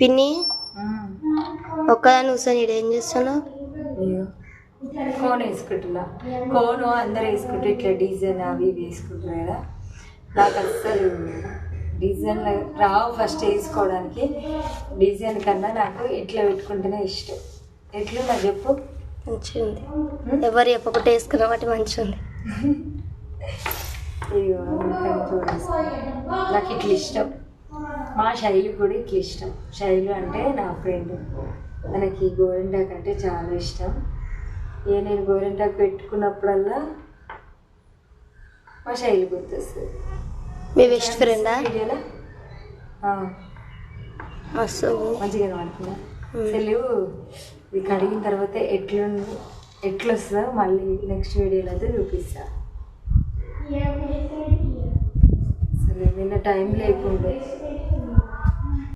పిన్ని ఒక్కదాని కూర్చొని ఏం చేస్తున్నావు? కోన్ వేసుకుంటున్నా. కోను అందరు వేసుకుంటే ఇట్లా డిజైన్ అవి ఇవి వేసుకుంటారు కదా. నాకు అస్సలు డిజైన్ రావు ఫస్ట్ వేసుకోవడానికి. డిజైన్ కన్నా నాకు ఇట్లా పెట్టుకుంటేనే ఇష్టం. ఎట్లు నాకు చెప్పు. మంచిగా ఉంది ఎవరు చెప్పకుండా వేసుకున్న వాటి మంచిగా ఉంది అయ్యో అందుకని చూడేసి నాకు ఇట్లా ఇష్టం. మా శైలి కూడా ఇట్లా ఇష్టం. శైలు అంటే నా ఫ్రెండ్ మనకి గోరింటాకు అంటే చాలా ఇష్టం. ఏ నేను గోరింటాకు పెట్టుకున్నప్పుడల్లా మా శైలి గుర్తొస్తుంది. మీ బెస్ట్ ఫ్రెండా. మంచిగా కనబడుతుందా ఉమ్. అసలు ఇది కడిగిన తర్వాత ఎట్లు ఎట్లొస్తుందో మళ్ళీ నెక్స్ట్ వీడియోలో అయితే చూపిస్తా. నిన్న టైం లేకుండే